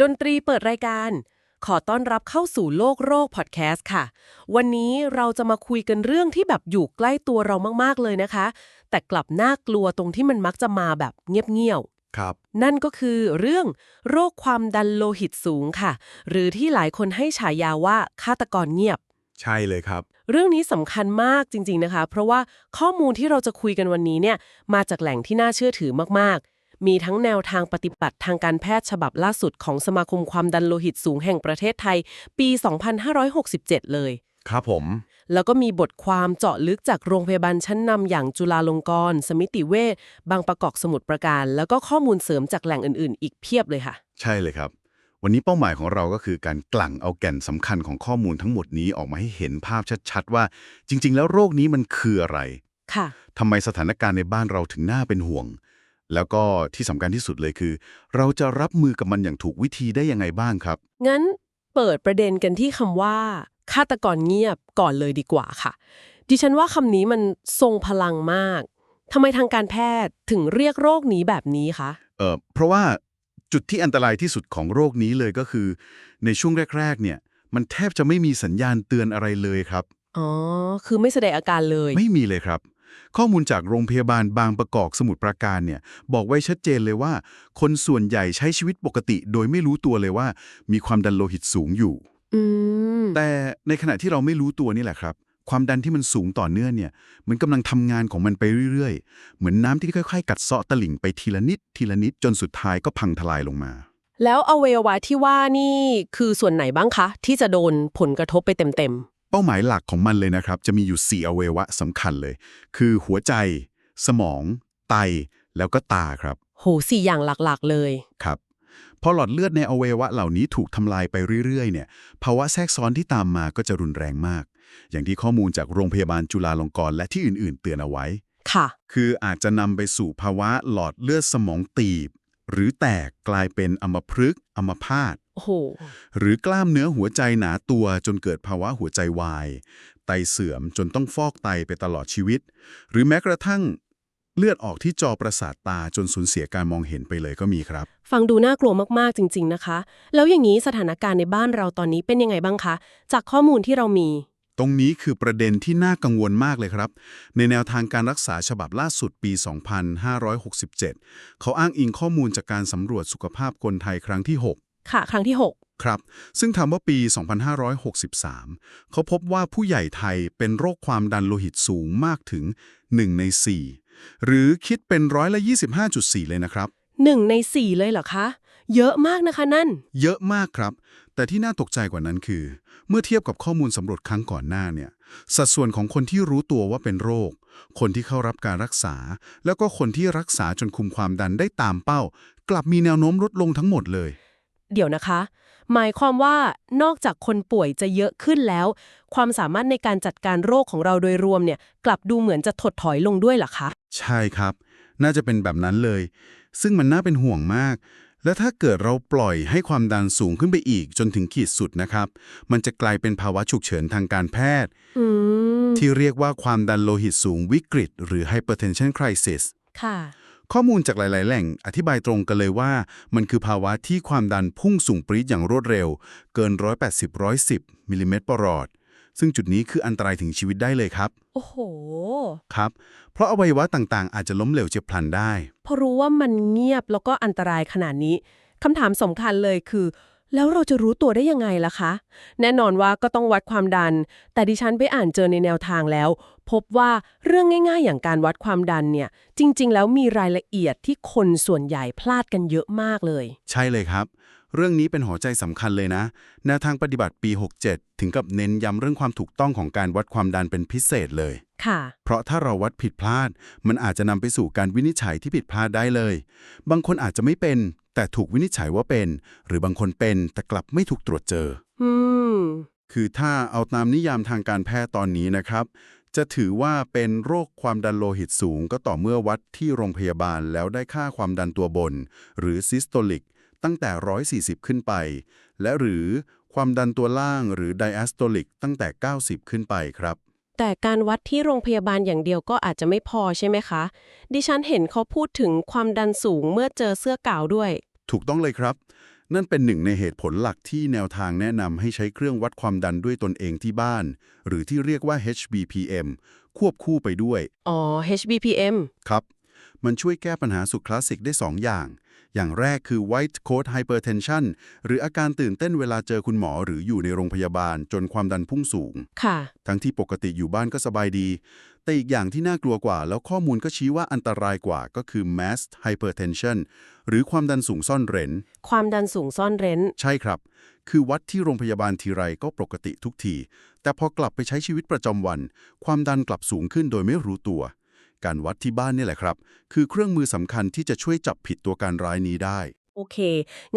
ดนตรีเปิดรายการ ขอต้อนรับเข้าสู่โลกโรคพอดแคสต์ค่ะ วันนี้เราจะมาคุยกันเรื่องที่แบบอยู่ใกล้ตัวเรามากๆเลยนะคะ แต่กลับน่ากลัวตรงที่มันมักจะมาแบบเงียบครับๆนั่นก็คือเรื่องโรคความดันโลหิตสูงค่ะ หรือที่หลายคนให้ฉายาว่าฆาตกรเงียบ ใช่เลยครับ เรื่องนี้สำคัญมากจริง ๆนะคะ เพราะว่าข้อมูลที่เราจะคุยกันวันนี้เนี่ยมาจากแหล่งที่น่าเชื่อถือมากๆ มีทั้งแนวทางปฏิบัติทางการแพทย์ฉบับล่าสุดของสมาคมความดันโลหิตสูงแห่งประเทศไทย ปี 2567 เลย ครับผม แล้วก็มีบทความเจาะลึกจากโรงพยาบาลชั้นนำอย่างจุฬาลงกรณ์ สมิติเวชบางประกอบสมุทรปราการ แล้วก็ข้อมูลเสริมจากแหล่งอื่นๆ อีกเพียบเลยค่ะ ใช่เลยครับ วันนี้เป้าหมายของเราก็คือการกลั่งเอาแก่นสำคัญของข้อมูลทั้งหมดนี้ออกมาให้เห็นภาพชัดๆ ว่า จริง ๆ แล้วโรคนี้มันคืออะไรค่ะทำไมสถานการณ์ในบ้านเราถึงน่าเป็นห่วง แล้วก็ที่สำคัญที่สุดเลยคือ เราจะรับมือกับมันอย่างถูกวิธีได้ยังไงบ้างครับ งั้นเปิดประเด็นกันที่คำว่าฆาตกรเงียบก่อนเลยดีกว่าค่ะ ดิฉันว่าคำนี้มันทรงพลังมากทำไมทางการแพทย์ถึงเรียกโรคนี้แบบนี้คะ เอ่อเพราะว่าจุดที่อันตรายที่สุดของโรคนี้เลยก็คือ ในช่วงแรก ๆ เนี่ย มันแทบจะไม่มีสัญญาณเตือนอะไรเลยครับ อ๋อ คือไม่แสดงอาการเลย ไม่มีเลยครับ ข้อมูลจากโรงพยาบาลบางประกอบสมุทรปราการเนี่ยบอกไว้ชัดเจนเลยว่า คนส่วนใหญ่ใช้ชีวิตปกติ โดยไม่รู้ตัวเลยว่า มีความดันโลหิตสูงอยู่ อืม แต่ในขณะที่เราไม่รู้ตัวนี่แหละครับ ความดันที่มันสูงต่อเนื่องเนี่ย มันกำลังทำงานของมันไปเรื่อยๆ เหมือนน้ำที่ค่อยๆ กัดเซาะตลิ่งไปทีละนิด ทีละนิดจนสุดท้ายก็พังทลายลงมา แล้วอวัยวะที่ว่านี่คือส่วนไหนบ้างคะ ที่จะโดนผลกระทบไปเต็ม เป้าหมายหลักของมันเลยนะครับ จะมีอยู่ 4 อวัยวะสำคัญเลย คือหัวใจ สมอง ไต แล้วก็ตาครับๆโหสี่อย่างหลักๆเลย ครับพอหลอดเลือดในอวัยวะเหล่านี้ถูกทำลายไปเรื่อยๆ เนี่ย ภาวะแทรกซ้อนที่ตามมาก็จะรุนแรงมาก อย่างที่ข้อมูลจากโรงพยาบาลจุฬาลงกรณ์และที่อื่นๆ เตือนเอาไว้ ค่ะ คืออาจจะนำไปสู่ภาวะหลอดเลือดสมองตีบ หรือแตกกลายเป็นอัมพฤกษ์อัมพาต โอ้โห หรือกล้ามเนื้อหัวใจหนาตัวจนเกิดภาวะหัวใจวาย ไตเสื่อมจนต้องฟอกไตไปตลอดชีวิต หรือแม้กระทั่งเลือดออกที่จอประสาทตาจนสูญเสียการมองเห็นไปเลยก็มีครับ ฟังดูน่ากลัวมาก ๆ จริง ๆ นะคะ แล้วอย่างนี้สถานการณ์ในบ้านเราตอนนี้เป็นยังไงบ้างคะ จากข้อมูลที่เรามี ตรงนี้คือประเด็นที่น่ากังวลมากเลยครับ ในแนวทางการรักษาฉบับล่าสุดปี 2567 เขาอ้างอิงข้อมูลจากการสำรวจสุขภาพคนไทยครั้งที่ 6 ค่ะ ครั้งที่ครับ ซึ่งทำว่าปี 2563 เขาพบว่าผู้ใหญ่ไทยเป็นโรคความดันโลหิตสูงมากถึง 1 ใน 4 หรือคิดเป็นร้อยละ 25.4 เลยนะครับ6 1ใน 4 เลยเหรอคะ เยอะมากนะคะนั่น เยอะมากครับ แต่ที่น่าตกใจกว่านั้นคือ เมื่อเทียบกับข้อมูลสำรวจครั้งก่อนหน้าเนี่ย สัดส่วนของคนที่รู้ตัวว่าเป็นโรค คนที่เข้ารับการรักษา แล้วก็คนที่รักษาจนคุมความดันได้ตามเป้า กลับมีแนวโน้มลดลงทั้งหมดเลย เดี๋ยวนะคะ หมายความว่านอกจากคนป่วยจะเยอะขึ้นแล้ว ความสามารถในการจัดการโรคของเราโดยรวมเนี่ย กลับดูเหมือนจะถดถอยลงด้วยเหรอคะ ใช่ครับ น่าจะเป็นแบบนั้นเลย ซึ่งมันน่าเป็นห่วงมาก และถ้าเกิดเราปล่อยให้ความดันสูงขึ้นไปอีกจนถึงขีดสุดนะครับ มันจะกลายเป็นภาวะฉุกเฉินทางการแพทย์อืมที่เรียกว่าความดันโลหิตสูงวิกฤต หรือ hypertension crisis ค่ะ ข้อมูลจากหลาย ๆ แหล่งอธิบายตรงกันเลยว่า มันคือภาวะที่ความดันพุ่งสูงปรี๊ดอย่างรวดเร็ว เกิน 180-110มิลลิเมตรประหลอดซึ่งจุดนี้คืออันตรายถึงชีวิตได้เลยครับ โอ้โห ครับ เพราะอวัยวะต่างๆ อาจจะล้มเหลวเจ็บพลันได้ พอรู้ว่ามันเงียบแล้วก็อันตรายขนาดนี้คำถามสำคัญเลยคือ แล้วเราจะรู้ตัวได้ยังไงล่ะคะ แน่นอนว่าก็ต้องวัดความดัน แต่ดิฉันไปอ่านเจอในแนวทางแล้ว พบว่าเรื่องง่าย ๆ อย่างการวัดความดันเนี่ย จริง ๆ แล้วมีรายละเอียดที่คนส่วนใหญ่พลาดกันเยอะมากเลย ใช่เลยครับ เรื่องนี้เป็นหัวใจสำคัญเลยนะ แนวทางปฏิบัติปี 67 ถึงกับเน้นย้ำเรื่องความถูกต้องของการวัดความดันเป็นพิเศษเลยค่ะ เพราะถ้าเราวัดผิดพลาด มันอาจจะนำไปสู่การวินิจฉัยที่ผิดพลาดได้เลย บางคนอาจจะไม่เป็น แต่ถูกวินิจฉัยว่าเป็น หรือบางคนเป็นแต่กลับไม่ถูกตรวจเจอ อืม คือถ้าเอาตามนิยามทางการแพทย์ตอนนี้นะครับ จะถือว่าเป็นโรคความดันโลหิตสูง ก็ต่อเมื่อวัดที่โรงพยาบาลแล้วได้ค่าความดันตัวบน หรือซิสโตลิก ตั้งแต่ 140 ขึ้นไป และหรือความดันตัวล่างหรือไดอะสโตลิกตั้งแต่ 90 ขึ้นไปครับ แต่การวัดที่โรงพยาบาลอย่างเดียวก็อาจจะไม่พอใช่ไหมคะ ดิฉันเห็นเขาพูดถึงความดันสูงเมื่อเจอเสื้อกาวด้วย ถูกต้องเลยครับ นั่นเป็นหนึ่งในเหตุผลหลักที่แนวทางแนะนำให้ใช้เครื่องวัดความดันด้วยตนเองที่บ้าน หรือที่เรียกว่า HBPM ควบคู่ไปด้วย อ๋อ HBPM ครับ มันช่วยแก้ปัญหาสุดคลาสสิกได้ 2 อย่าง อย่างแรกคือ white coat hypertension หรืออาการตื่นเต้นเวลาเจอคุณหมอหรืออยู่ในโรงพยาบาลจนความดันพุ่งสูง ค่ะ ทั้งที่ปกติอยู่บ้านก็สบายดี แต่อีกอย่างที่น่ากลัวกว่า แล้วข้อมูลก็ชี้ว่าอันตรายกว่าก็คือ mass hypertension หรือความดันสูงซ่อนเร้น ความดันสูงซ่อนเร้น ใช่ครับ คือวัดที่โรงพยาบาลทีไรก็ปกติทุกที แต่พอกลับไปใช้ชีวิตประจำวัน ความดันกลับสูงขึ้นโดยไม่รู้ตัว การวัดที่บ้านนี่แหละครับ คือเครื่องมือสำคัญที่จะช่วยจับผิดตัวการร้ายนี้ได้ โอเค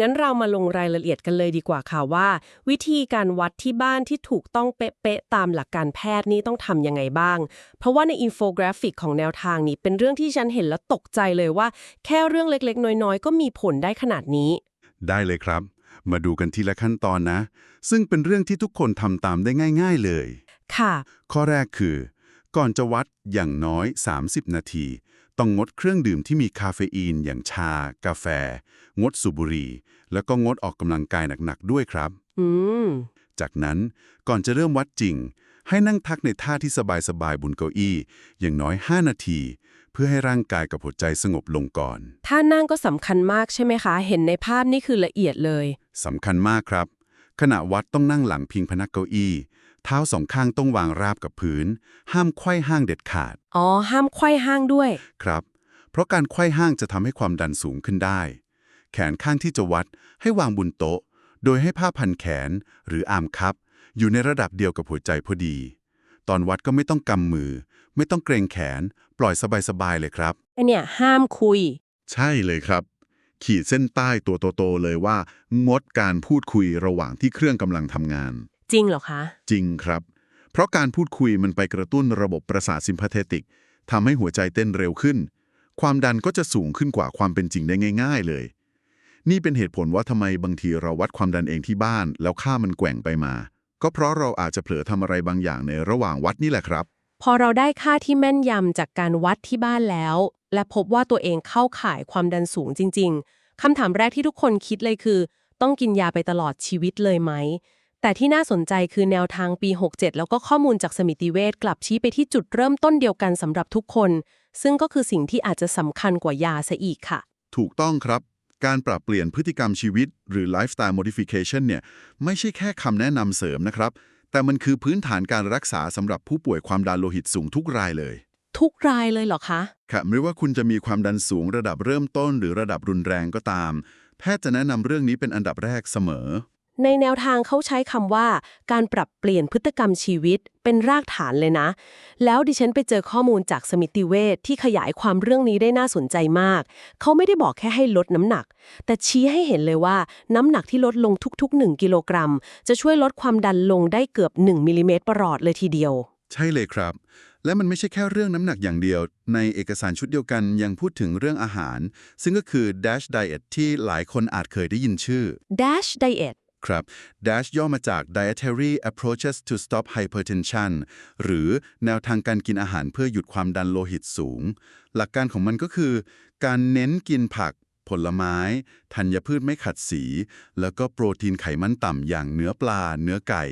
งั้นเรามาลงรายละเอียดกันเลยดีกว่าค่ะว่า วิธีการวัดที่บ้านที่ถูกต้องเป๊ะๆตามหลักการแพทย์นี่ต้องทำยังไงบ้าง เพราะว่าในอินโฟกราฟิกของแนวทางนี้ เป็นเรื่องที่ฉันเห็นแล้วตกใจเลยว่า แค่เรื่องเล็กๆ น้อยๆ ก็มีผลได้ขนาดนี้ ได้เลยครับ มาดูกันทีละขั้นตอนนะ ซึ่งเป็นเรื่องที่ทุกคนทำตามได้ง่าย ๆเลย ค่ะ ข้อแรกคือ ก่อนจะวัดอย่างน้อย 30 นาที ต้องงดเครื่องดื่มที่มีคาเฟอีน อย่างชา กาแฟ งดสูบบุหรี่ แล้วก็งดออกกำลังกายหนักๆด้วยครับ อืม จากนั้นก่อนจะเริ่มวัดจริง ให้นั่งทักในท่าที่สบายๆบนเก้าอี้ อย่างน้อย 5 นาที เพื่อให้ร่างกายกับหัวใจสงบลงก่อนถ้านั่งก็สำคัญมากใช่ไหมคะ เห็นในภาพนี่คือละเอียดเลย สำคัญมากครับ ขณะวัดต้องนั่งหลังพิงพนักเก้าอี้ เท้าสองข้างต้องวางราบกับพื้น ห้ามไขว้ห้างเด็ดขาด อ๋อ ห้ามไขว้ห้างด้วย ครับ เพราะการไขว้ห้างจะทำให้ความดันสูงขึ้นได้ แขนข้างที่จะวัดให้วางบนโต๊ะ โดยให้ผ้าพันแขนหรืออามคับ อยู่ในระดับเดียวกับหัวใจพอดี ตอนวัดก็ไม่ต้องกำมือ ไม่ต้องเกรงแขน ปล่อยสบายๆเลยครับไอเนี่ยห้ามคุย ใช่เลยครับ ขีดเส้นใต้ตัวโตๆเลยว่า งดการพูดคุยระหว่างที่เครื่องกำลังทำงาน จริงเหรอคะ จริงครับ เพราะการพูดคุยมันไปกระตุ้นระบบประสาทซิมพาเทติกทำให้หัวใจเต้นเร็วขึ้น ความดันก็จะสูงขึ้นกว่าความเป็นจริงได้ง่าย ๆ เลย นี่เป็นเหตุผลว่าทำไมบางทีเราวัดความดันเองที่บ้าน แล้วค่ามันแกว่งไปมา ก็เพราะเราอาจจะเผลอทำอะไรบางอย่างในระหว่างวัดนี่แหละครับ พอเราได้ค่าที่แม่นยำจากการวัดที่บ้านแล้ว และพบว่าตัวเองเข้าข่ายความดันสูงจริง ๆคำถามแรกที่ทุกคนคิดเลยคือ ต้องกินยาไปตลอดชีวิตเลยไหม แต่ที่น่าสนใจคือแนวทางปี 67 แล้วก็ข้อมูลจากสมิติเวชกลับชี้ไปที่จุดเริ่มต้นเดียวกันสำหรับทุกคน ซึ่งก็คือสิ่งที่อาจจะสำคัญกว่ายาซะอีกค่ะ ถูกต้องครับ การปรับเปลี่ยนพฤติกรรมชีวิต หรือ lifestyle modification เนี่ยไม่ใช่แค่คำแนะนำเสริมนะครับ แต่มันคือพื้นฐานการรักษาสำหรับผู้ป่วยความดันโลหิตสูงทุกรายเลย ทุกรายเลยเหรอคะครับไม่ว่าคุณจะมีความดันสูงระดับเริ่มต้น หรือระดับรุนแรงก็ตาม แพทย์จะแนะนำเรื่องนี้เป็นอันดับแรกเสมอ ในแนวทางเขาใช้คำว่า การปรับเปลี่ยนพฤติกรรมชีวิตเป็นรากฐานเลยนะ แล้วดิฉันไปเจอข้อมูลจากสมิติเวชที่ขยายความเรื่องนี้ได้น่าสนใจมาก เขาไม่ได้บอกแค่ให้ลดน้ำหนัก แต่ชี้ให้เห็นเลยว่าน้ำหนักที่ลดลงทุก ๆ 1 กิโลกรัม จะช่วยลดความดันลงได้เกือบ 1มิลลิเมตรประหลอดเลยทีเดียว ใช่เลยครับ และมันไม่ใช่แค่เรื่องน้ำหนักอย่างเดียว ในเอกสารชุดเดียวกันยังพูดถึงเรื่องอาหาร ซึ่งก็คือ Dash Diet ที่หลายคนอาจเคยได้ยินชื่อ Dash Diet ครับ DASH ย่อมาจาก Dietary Approaches to Stop Hypertension หรือแนวทางการกินอาหารเพื่อหยุดความดันโลหิตสูง หลักการของมันก็คือ การเน้นกินผัก ผลไม้ ธัญพืชไม่ขัดสี แล้วก็โปรตีนไขมันต่ำอย่างเนื้อปลา เนื้อไก่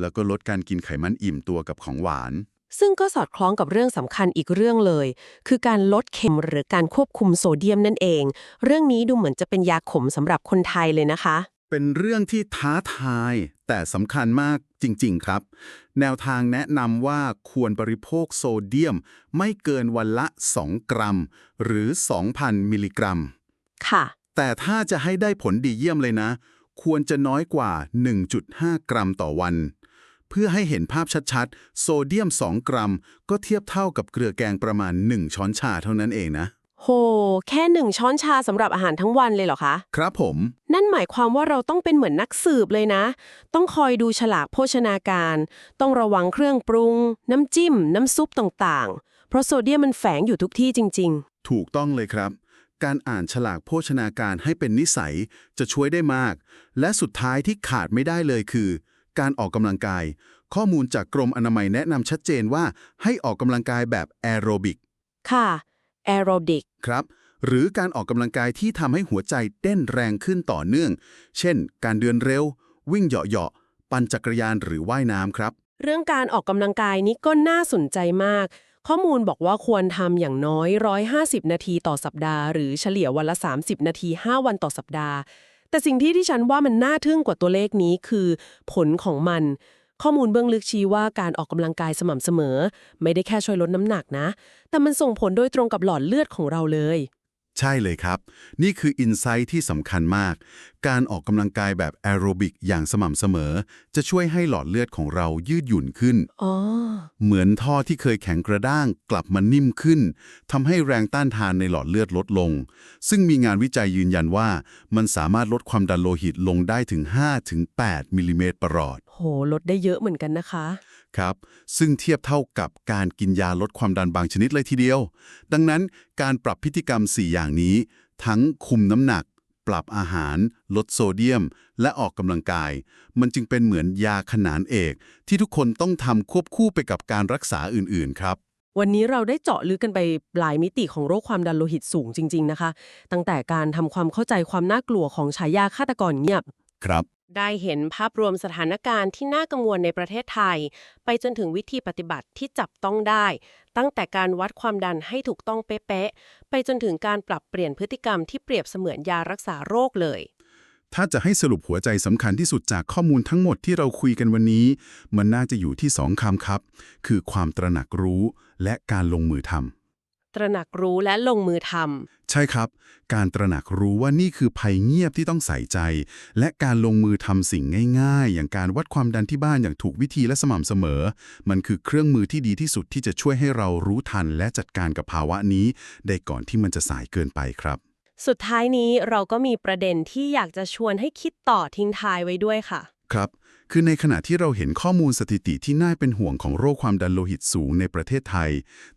แล้วก็ลดการกินไขมันอิ่มตัวกับของหวานซึ่งก็สอดคล้องกับเรื่องสำคัญอีกเรื่องเลย คือการลดเค็มหรือการควบคุมโซเดียมนั่นเอง เรื่องนี้ดูเหมือนจะเป็นยาขมสำหรับคนไทยเลยนะคะ เป็นเรื่องที่ท้าทายแต่สำคัญมากจริง ๆ ครับ แนวทางแนะนำว่าควรบริโภคโซเดียม ไม่เกินวันละ 2 กรัม หรือ 2,000 มิลลิกรัม ค่ะ แต่ถ้าจะให้ได้ผลดีเยี่ยมเลยนะ ควรจะน้อยกว่า 1.5 กรัมต่อวัน เพื่อให้เห็นภาพชัด ๆ โซเดียม 2 กรัม ก็เทียบเท่ากับเกลือแกงประมาณ 1 ช้อนชาเท่านั้นเองนะ โห แค่หนึ่งช้อนชาสำหรับอาหารทั้งวันเลยเหรอคะ ครับผม นั่นหมายความว่าเราต้องเป็นเหมือนนักสืบเลยนะ ต้องคอยดูฉลากโภชนาการ ต้องระวังเครื่องปรุง น้ำจิ้ม น้ำซุปต่างๆ เพราะโซเดียมมันแฝงอยู่ทุกที่จริงถูกต้องเลยครับ การอ่านฉลากโภชนาการให้เป็นนิสัยจะช่วยได้มาก และสุดท้ายที่ขาดไม่ได้เลยคือ การออกกำลังกาย ข้อมูลจากกรมอนามัยแนะนำชัดเจนว่าให้ออกกำลังกายแบบแอโรบิกๆค่ะ แอโรบิกครับ หรือการออกกำลังกายที่ทำให้หัวใจเต้นแรงขึ้นต่อเนื่อง เช่น การเดินเร็ว วิ่งเหาะๆปั่นจักรยานหรือว่ายน้ำครับ เรื่องการออกกำลังกายนี้ก็น่าสนใจมาก ข้อมูลบอกว่าควรทำอย่างน้อย 150 นาทีต่อสัปดาห์ หรือเฉลี่ยวันละ 30 นาที 5 วันต่อสัปดาห์ แต่สิ่งที่ที่ฉันว่ามันน่าทึ่งกว่าตัวเลขนี้คือ ผลของมัน ข้อมูลเบื้องลึกชี้ว่าการออกกำลังกายสม่ำเสมอ ไม่ได้แค่ช่วยลดน้ำหนักนะ แต่มันส่งผลโดยตรงกับหลอดเลือดของเราเลย ใช่เลยครับ นี่คืออินไซต์ที่สำคัญมาก การออกกำลังกายแบบแอโรบิกอย่างสม่ำเสมอ จะช่วยให้หลอดเลือดของเรายืดหยุ่นขึ้น อ๋อ เหมือนท่อที่เคยแข็งกระด้างกลับมานิ่มขึ้นทำให้แรงต้านทานในหลอดเลือดลดลง ซึ่งมีงานวิจัยยืนยันว่า มันสามารถลดความดันโลหิตลงได้ถึง 5-8มิลลิเมตรประหลอด โห ลดได้เยอะเหมือนกันนะคะ ครับ ซึ่งเทียบเท่ากับการกินยาลดความดันบางชนิดเลยทีเดียว ดังนั้นการปรับพฤติกรรม 4 อย่างนี้ ทั้งคุมน้ำหนัก ปรับอาหาร ลดโซเดียม และออกกำลังกาย มันจึงเป็นเหมือนยาขนานเอก ที่ทุกคนต้องทำควบคู่ไปกับการรักษาอื่น ๆ ครับวันนี้เราได้เจาะลึกกันไปหลายมิติของโรคความดันโลหิตสูงจริง ๆ นะคะ ตั้งแต่การทำความเข้าใจความน่ากลัวของฉายาฆาตกรเงียบ ครับ ได้เห็นภาพรวมสถานการณ์ที่น่ากังวลในประเทศไทย ไปจนถึงวิธีปฏิบัติที่จับต้องได้ ตั้งแต่การวัดความดันให้ถูกต้องเป๊ะๆไปจนถึงการปรับเปลี่ยนพฤติกรรมที่เปรียบเสมือนยารักษาโรคเลย ถ้าจะให้สรุปหัวใจสำคัญที่สุดจากข้อมูลทั้งหมดที่เราคุยกันวันนี้ มันน่าจะอยู่ที่สองคำครับ คือความตระหนักรู้และการลงมือทำ ตระหนักรู้และลงมือทำใช่ครับ การตระหนักรู้ว่านี่คือภัยเงียบที่ต้องใส่ใจ และการลงมือทำสิ่งง่ายๆ อย่างการวัดความดันที่บ้านอย่างถูกวิธีและสม่ำเสมอ มันคือเครื่องมือที่ดีที่สุดที่จะช่วยให้เรารู้ทัน และจัดการกับภาวะนี้ ได้ก่อนที่มันจะสายเกินไปครับ สุดท้ายนี้เราก็มีประเด็นที่อยากจะชวนให้คิดต่อทิ้งท้ายไว้ด้วยค่ะ ครับ คือในขณะที่เราเห็นข้อมูลสถิติที่น่าเป็นห่วงของโรคความดันโลหิตสูงในประเทศไทย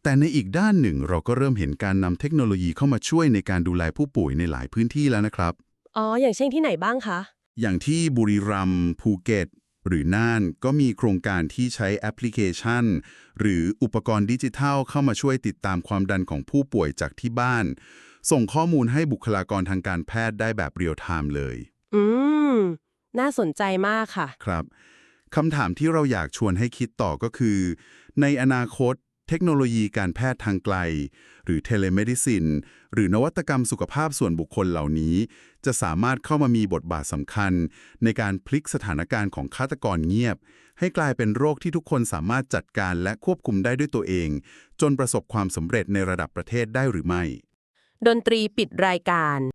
แต่ในอีกด้านหนึ่งเราก็เริ่มเห็นการนำเทคโนโลยีเข้ามาช่วยในการดูแลผู้ป่วยในหลายพื้นที่แล้วนะครับ อ๋อ อย่างเช่นที่ไหนบ้างคะ อย่างที่บุรีรัมย์ภูเก็ต หรือน่านก็มีโครงการที่ใช้แอปพลิเคชัน หรืออุปกรณ์ดิจิทัลเข้ามาช่วยติดตามความดันของผู้ป่วยจากที่บ้าน ส่งข้อมูลให้บุคลากรทางการแพทย์ได้แบบเรียลไทม์เลย อืม น่าสนใจมากค่ะ ครับคำถามที่เราอยากชวนให้คิดต่อก็คือ ในอนาคต เทคโนโลยีการแพทย์ทางไกล หรือเทเลเมดิซิน หรือนวัตกรรมสุขภาพส่วนบุคคลเหล่านี้ จะสามารถเข้ามามีบทบาทสำคัญ ในการพลิกสถานการณ์ของฆาตกรเงียบ ให้กลายเป็นโรคที่ทุกคนสามารถจัดการและควบคุมได้ด้วยตัวเอง จนประสบความสำเร็จในระดับประเทศได้หรือไม่ ดนตรีปิดรายการ